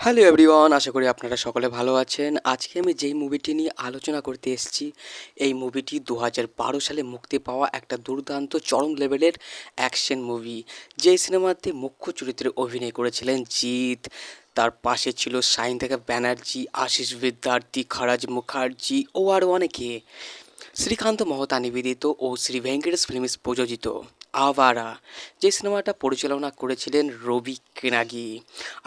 Hello everyone আশা করি আপনারা সকলে ভালো আছেন। আজকে আমি যেই মুভিটি নিয়ে আলোচনা করতে এসেছি, এই মুভিটি দু সালে মুক্তি পাওয়া একটা দুর্দান্ত চরম লেভেলের অ্যাকশন মুভি যেই সিনেমাতে মুখ্য চরিত্রে অভিনয় করেছিলেন জিৎ। তার পাশে ছিল সাইন থেকে ব্যানার্জি, আশিস বিদ্যার্থী, খরাজ মুখার্জি ও আরও অনেকে। শ্রীকান্ত মহতা নিবেদিত ও শ্রী ভেঙ্কটেশ ফিল্মস প্রযোজিত। আওয়ারা, যে সিনেমাটা পরিচালনা করেছিলেন রবি কেনাগি।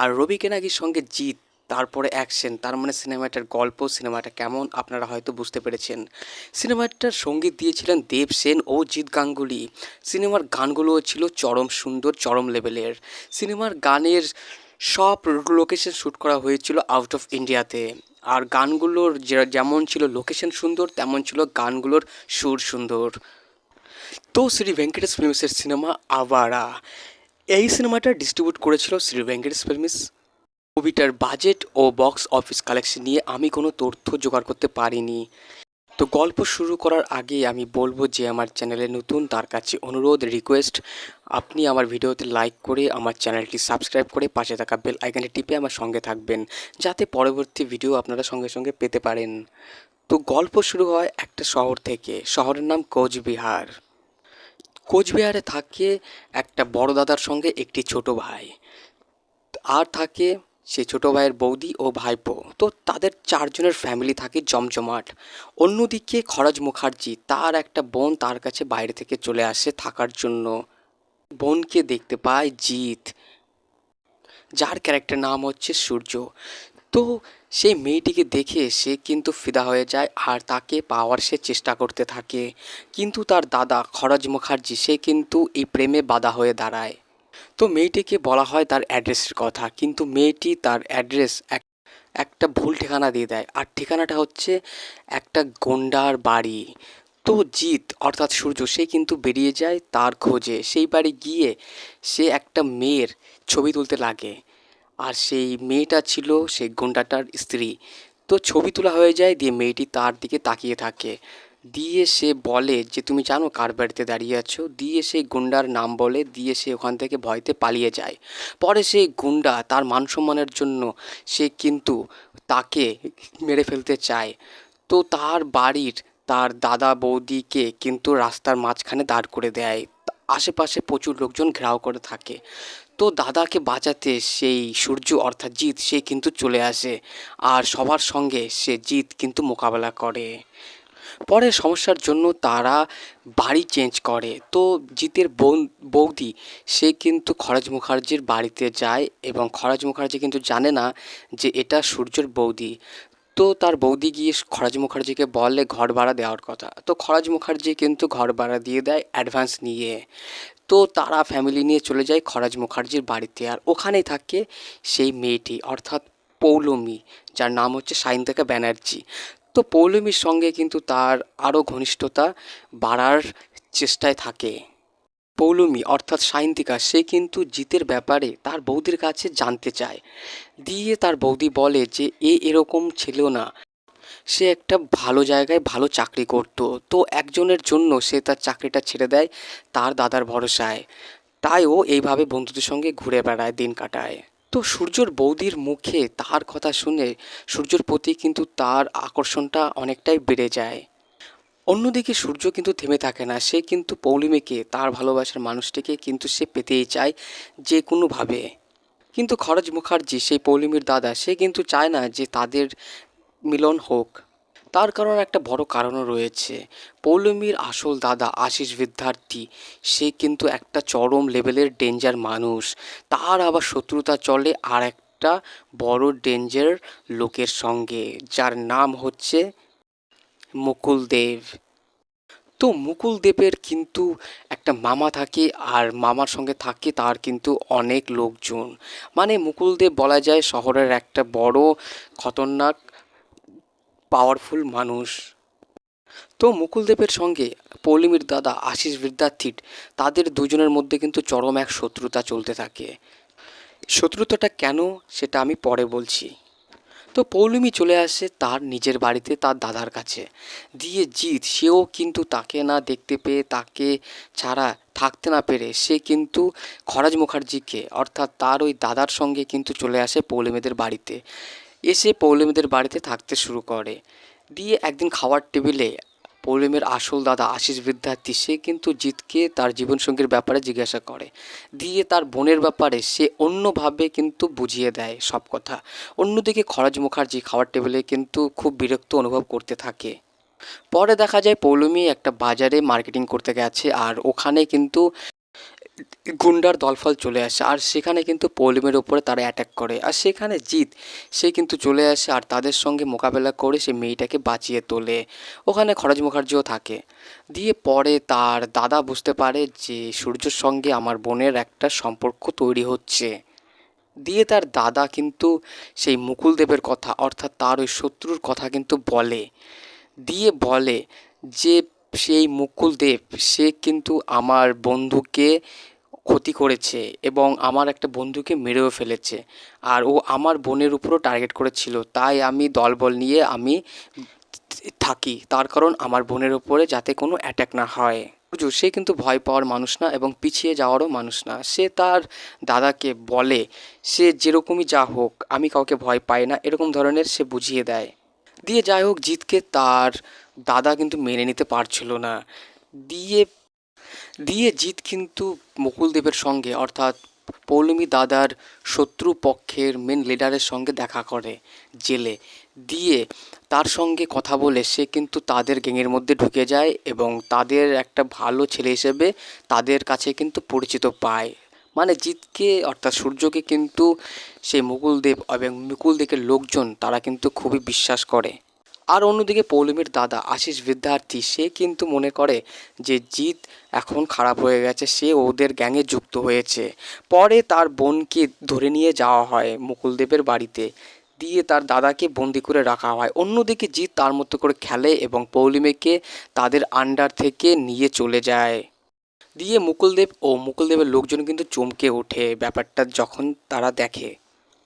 আর রবি কেনাগির সঙ্গে জিৎ, তারপরে অ্যাকশন, তার মানে সিনেমাটার গল্প, সিনেমাটা কেমন আপনারা হয়তো বুঝতে পেরেছেন। সিনেমাটার সংগীত দিয়েছিলেন দেব সেন ও জিৎ গাঙ্গুলি। সিনেমার গানগুলোও ছিল চরম সুন্দর, চরম লেভেলের। সিনেমার গানের সব লোকেশন শ্যুট করা হয়েছিল আউট অফ ইন্ডিয়াতে। আর গানগুলোর যেমন ছিল লোকেশন সুন্দর, তেমন ছিল গানগুলোর সুর সুন্দর। তো শ্রী ভেঙ্কটেশ ফিল্মসের সিনেমা আবারা এই সিনেমাটা ডিস্ট্রিবিউট করেছিল শ্রী ভেঙ্কটেশ ফিল্মস। মুভিটার বাজেট ও বক্স অফিস কালেকশন নিয়ে আমি কোনো তথ্য জোগাড় করতে পারিনি। তো গল্প শুরু করার আগে আমি বলব যে আমার চ্যানেলে নতুন, তার কাছে অনুরোধ রিকোয়েস্ট আপনি আমার ভিডিওতে লাইক করে আমার চ্যানেলটি সাবস্ক্রাইব করে পাশে থাকা বেল আইকনটি টিপে আমার সঙ্গে থাকবেন, যাতে পরবর্তী ভিডিও আপনারা সঙ্গে সঙ্গে পেতে পারেন। তো গল্প শুরু হয় একটা শহর থেকে। শহরের নাম কোচবিহার। কোচবিহারে থাকে একটা বড় দাদার সঙ্গে একটি ছোট ভাই। আর থাকে সে ছোট ভাইয়ের বৌদি ও ভাইপো। তো তাদের চারজনের ফ্যামিলি থাকে জমজমাট। অন্যদিকে খরচ মুখার্জি তার একটা বোন তার কাছে বাইরে থেকে চলে আসে থাকার জন্য। বোনকে দেখতে পায় জিৎ, যার ক্যারেক্টার নাম হচ্ছে সূর্য। তো সেই মেয়েটিকে দেখে সে কিন্তু ফিদা হয়ে যায় আর তাকে পাওয়ার সে চেষ্টা করতে থাকে। কিন্তু তার দাদা খরচ মুখার্জি, সে কিন্তু এই প্রেমে বাধা হয়ে দাঁড়ায়। তো মেয়েটিকে বলা হয় তার অ্যাড্রেসের কথা। কিন্তু মেয়েটি তার অ্যাড্রেস এক, একটা ভুল ঠিকানা দিয়ে দেয়। আর ঠিকানাটা হচ্ছে একটা গন্ডার বাড়ি। তো জিৎ, অর্থাৎ সূর্য, সে কিন্তু বেরিয়ে যায় তার খোঁজে। সেই বাড়ি গিয়ে সে একটা মেয়ের ছবি তুলতে লাগে। আর সেই মেয়েটা ছিল সেই গুন্ডাটার স্ত্রী। তো ছবি তোলা হয়ে যায় দিয়ে মেয়েটি তার দিকে তাকিয়ে থাকে। দিয়ে সে বলে যে, তুমি জানো কার বাড়িতে দাঁড়িয়ে আছো? দিয়ে সেই গুন্ডার নাম বলে দিয়ে সে ওখান থেকে ভয়তে পালিয়ে যায়। পরে সেই গুন্ডা তার মান সম্মানের জন্য সে কিন্তু তাকে মেরে ফেলতে চায়। তো তার বাড়ির তার দাদা বৌদিকে কিন্তু রাস্তার মাঝখানে দাঁড় করে দেয়। আশেপাশে প্রচুর লোকজন ঘেরাও করে থাকে। তো দাদাকে বাঁচাতে সেই সূর্য অর্থাৎ জিৎ, সে কিন্তু চলে আসে। আর সবার সঙ্গে সে জিৎ কিন্তু মোকাবেলা করে। পরে সমস্যার জন্য তারা বাড়ি চেঞ্জ করে। তো জিতের বোন, বৌদি, সে কিন্তু খরাজ মুখার্জির বাড়িতে যায় এবং খরাজ মুখার্জি কিন্তু জানে না যে এটা সূর্যর বৌদি। তো তার বৌদি গিয়ে খরাজ মুখার্জিকে বলে ঘর ভাড়া দেওয়ার কথা। তো খরাজ মুখার্জি কিন্তু ঘর ভাড়া দিয়ে দেয় অ্যাডভান্স নিয়ে। তো তারা ফ্যামিলি নিয়ে চলে যায় খরাজ মুখার্জির বাড়িতে আর ওখানেই থাকে সেই মেয়েটি, অর্থাৎ পৌলমী, যার নাম হচ্ছে সাইন্তিকা ব্যানার্জি। তো পৌলমীর সঙ্গে কিন্তু তার আরও ঘনিষ্ঠতা বাড়ার চেষ্টায় থাকে। পৌলমী, অর্থাৎ সাইন্তিকা সে কিন্তু জিতের ব্যাপারে তার বৌদির কাছে জানতে চায়। দিয়ে তার বৌদি বলে যে, এ এরকম ছিল না। সে একটা ভালো জায়গায় ভালো চাকরি করত। তো একজনের জন্য সে তার চাকরিটা ছেড়ে দেয় তার দাদার ভরসায়। তাই ও এইভাবে বন্ধুদের সঙ্গে ঘুরে বেড়ায়, দিন কাটায়। তো সূর্যর বৌদির মুখে তার কথা শুনে সূর্যর প্রতি কিন্তু তার আকর্ষণটা অনেকটাই বেড়ে যায়। অন্যদিকে সূর্য কিন্তু থেমে থাকে না, সে কিন্তু পৌলিমেকে, তার ভালোবাসার মানুষটিকে কিন্তু সে পেতেই চায় যে কোনোভাবে কিন্তু খরচ মুখার্জি, সেই পৌলিমির দাদা, সে কিন্তু চায় না যে তাদের মিলন হোক। তার কারণ একটা বড় কারণও রয়েছে। পৌলমীর আসল দাদা আশিস বিদ্যার্থী, সে কিন্তু একটা চরম লেভেলের ডেঞ্জার মানুষ। তার আবার শত্রুতা চলে আর একটা বড় ডেঞ্জার লোকের সঙ্গে, যার নাম হচ্ছে মুকুল দেব। তো মুকুল দেবের কিন্তু একটা মামা থাকে আর মামার সঙ্গে থাকে তার কিন্তু অনেক লোকজন। মানে মুকুল দেব বলা যায় শহরের একটা বড়, খতরনাক পাওয়ারফুল মানুষ। তো মুকুল দেবের সঙ্গে পৌলিমির দাদা আশিস বিদ্যার্থীর তাদের দুজনের মধ্যে কিন্তু চরম এক শত্রুতা চলতে থাকে। শত্রুতাটা কেন সেটা আমি পরে বলছি। তো পৌলমি চলে আসে তার নিজের বাড়িতে তার দাদার কাছে। দিয়ে জিৎ, সেও কিন্তু তাকে না দেখতে পেয়ে তাকে ছাড়া থাকতে না পেরে সে কিন্তু খরাজ মুখার্জিকে, অর্থাৎ তার ওই দাদার সঙ্গে কিন্তু চলে আসে পৌলমিদের বাড়িতে। এসে পৌলমিদের বাড়িতে থাকতে শুরু করে। দিয়ে একদিন খাওয়ার টেবিলে পৌলমের আসল দাদা আশিস বিদ্যার্থী, সে কিন্তু জিতকে তার জীবনসঙ্গীর ব্যাপারে জিজ্ঞাসা করে। দিয়ে তার বোনের ব্যাপারে সে অন্যভাবে কিন্তু বুঝিয়ে দেয় সব কথা। অন্যদিকে খরচ মুখার্জি খাওয়ার টেবিলে কিন্তু খুব বিরক্ত অনুভব করতে থাকে। পরে দেখা যায়, পৌলমি একটা বাজারে মার্কেটিং করতে গেছে আর ওখানে কিন্তু গুন্ডার দলফল চলে আসে আর সেখানে কিন্তু পৌলমের ওপরে তারা অ্যাটাক করে। আর সেখানে জিত সে কিন্তু চলে আসে আর তাদের সঙ্গে মোকাবেলা করে সে মেয়েটাকে বাঁচিয়ে তোলে। ওখানে খরচ মুখার্জিও থাকে। দিয়ে পরে তার দাদা বুঝতে পারে যে সূর্যর সঙ্গে আমার বোনের একটা সম্পর্ক তৈরি হচ্ছে। দিয়ে তার দাদা কিন্তু সেই মুকুলদেবের কথা, অর্থাৎ তার ওই শত্রুর কথা কিন্তু বলে। দিয়ে বলে যে সেই মুকুলদেব, সে কিন্তু আমার বন্ধুকে ক্ষতি করেছে এবং আমার একটা বন্ধুকে মেরেও ফেলেছে। আর ও আমার বোনের উপরও টার্গেট করেছিল। তাই আমি দলবল নিয়ে আমি থাকি। তার কারণ আমার বোনের উপরে যাতে কোনো অ্যাটাক না হয়। বুঝু, সে কিন্তু ভয় পাওয়ার মানুষ না এবং পিছিয়ে যাওয়ারও মানুষ না। সে তার দাদাকে বলে, সে যেরকমই যা হোক, আমি কাউকে ভয় পাই না। এরকম ধরনের সে বুঝিয়ে দেয়। দিয়ে যাই হোক, জিতকে তার দাদা কিন্তু মেনে নিতে পারছিল না। দিয়ে দিয়ে জিত কিন্তু মুকুলদেবের সঙ্গে, অর্থাৎ পৌলমী দাদার শত্রু পক্ষের মেন লিডারের সঙ্গে দেখা করে জেলে। দিয়ে তার সঙ্গে কথা বলে সে কিন্তু তাদের গ্যাংয়ের মধ্যে ঢুকে যায় এবং তাদের একটা ভালো ছেলে হিসেবে তাদের কাছে কিন্তু পরিচিত পায়। মানে জিতকে অর্থাৎ সূর্যকে কিন্তু সেই মুকুলদেব এবং মুকুলদেবের লোকজন, তারা কিন্তু খুবই বিশ্বাস করে। আর অন্যদিকে পৌলমীর দাদা আশিস বিদ্যার্থী, সে কিন্তু মনে করে যে জিৎ এখন খারাপ হয়ে গেছে, সে ওদের গ্যাংয়ে যুক্ত হয়েছে। পরে তার বোনকে ধরে নিয়ে যাওয়া হয় মুকুলদেবের বাড়িতে। দিয়ে তার দাদাকে বন্দি করে রাখা হয়। অন্যদিকে জিৎ তার মতো করে খেলে এবং পৌলিমেকে তাদের আন্ডার থেকে নিয়ে চলে যায়। দিয়ে মুকুলদেব ও মুকুলদেবের লোকজন কিন্তু চমকে ওঠে ব্যাপারটা যখন তারা দেখে।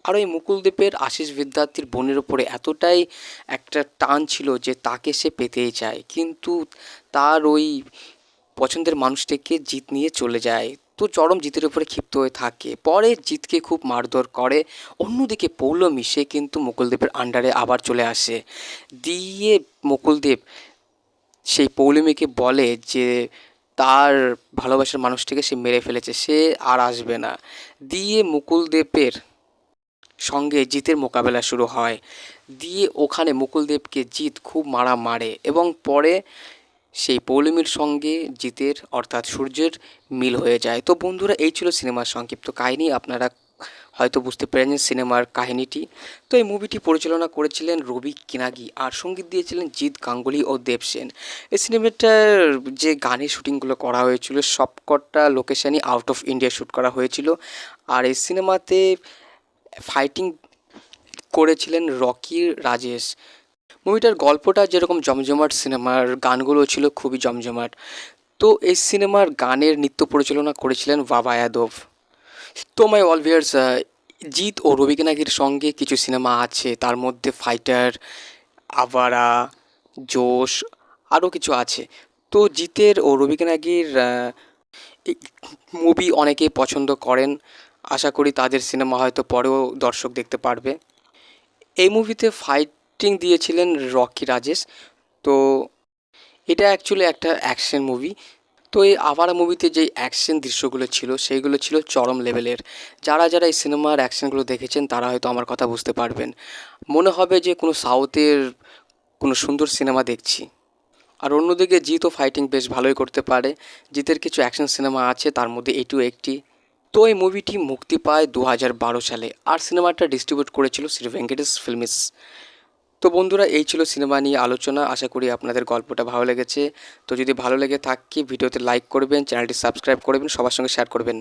আর ওই মুকুলদেবের আশিস বিদ্যার্থীর বোনের ওপরে এতটাই একটা টান ছিল যে তাকে সে পেতেই চায়। কিন্তু তার ওই পছন্দের মানুষটিকে জিত নিয়ে চলে যায়। তো চরম জিতের উপরে ক্ষিপ্ত হয়ে থাকে। পরে জিতকে খুব মারধর করে। অন্যদিকে পৌলমী, সে কিন্তু মুকুলদেবের আন্ডারে আবার চলে আসে। দিয়ে মুকুলদেব সেই পৌলমিকে বলে যে তার ভালোবাসার মানুষটিকে সে মেরে ফেলেছে, সে আর আসবে না। দিয়ে মুকুলদেবের সঙ্গে জিতের মোকাবেলা শুরু হয়। দিয়ে ওখানে মুকুলদেবকে জিত খুব মারা মারে এবং পরে সেই পৌলমীর সঙ্গে জিতের অর্থাৎ সূর্যের মিল হয়ে যায়। তো বন্ধুরা, এই ছিল সিনেমার সংক্ষিপ্ত কাহিনী। আপনারা হয়তো বুঝতে পেরেছেন সিনেমার কাহিনীটি। তো এই মুভিটি পরিচালনা করেছিলেন রবি কিনাগি আর সংগীত দিয়েছিলেন জিৎ গাঙ্গুলি ও দেবসেন এই সিনেমাটার যে গানের শুটিংগুলো করা হয়েছিল, সবকটা লোকেশানই আউট অফ ইন্ডিয়া শ্যুট করা হয়েছিল। আর এই সিনেমাতে ফাইটিং করেছিলেন রকি রাজেশ। মুভিটার গল্পটা যেরকম জমজমাট সিনেমার গানগুলো ছিল খুবই জমজমাট। তো এই সিনেমার গানের নৃত্য পরিচালনা করেছিলেন বাবা যাদব। তো মাই অল ভিয়ার্স জিৎ ও রবি কিনাগির সঙ্গে কিছু সিনেমা আছে, তার মধ্যে ফাইটার আবারা, জোশ আরও কিছু আছে। তো জিতের ও রবি কিনাগির মুভি অনেকে পছন্দ করেন। আশা করি তাদের সিনেমা হয়তো পরেও দর্শক দেখতে পারবে। এই মুভিতে ফাইটিং দিয়েছিলেন রকি রাজেশ। তো এটা অ্যাকচুয়ালি একটা অ্যাকশন মুভি তো এই আভারা মুভিতে যেই অ্যাকশন দৃশ্যগুলো ছিল, সেইগুলো ছিল চরম লেভেলের যারা যারা এই সিনেমার অ্যাকশনগুলো দেখেছেন, তারা হয়তো আমার কথা বুঝতে পারবেন। মনে হবে যে কোনো সাউথের কোনো সুন্দর সিনেমা দেখছি। আর অন্যদিকে জিতও ফাইটিং বেশ ভালোই করতে পারে। জিতের কিছু অ্যাকশন সিনেমা আছে, তার মধ্যে এটিও একটি। তো এই মুভিটি মুক্তি পায় দু হাজার বারো সালে। আর সিনেমাটা ডিস্ট্রিবিউট করেছিল শ্রী ভেঙ্কটেশ ফিল্মস তো বন্ধুরা, এই ছিল সিনেমা নিয়ে আলোচনা। আশা করি আপনাদের গল্পটা ভালো লেগেছে। তো যদি ভালো লেগে থাকে, ভিডিওতে লাইক করবেন, চ্যানেলটি সাবস্ক্রাইব করবেন, সবার সঙ্গে শেয়ার করবেন।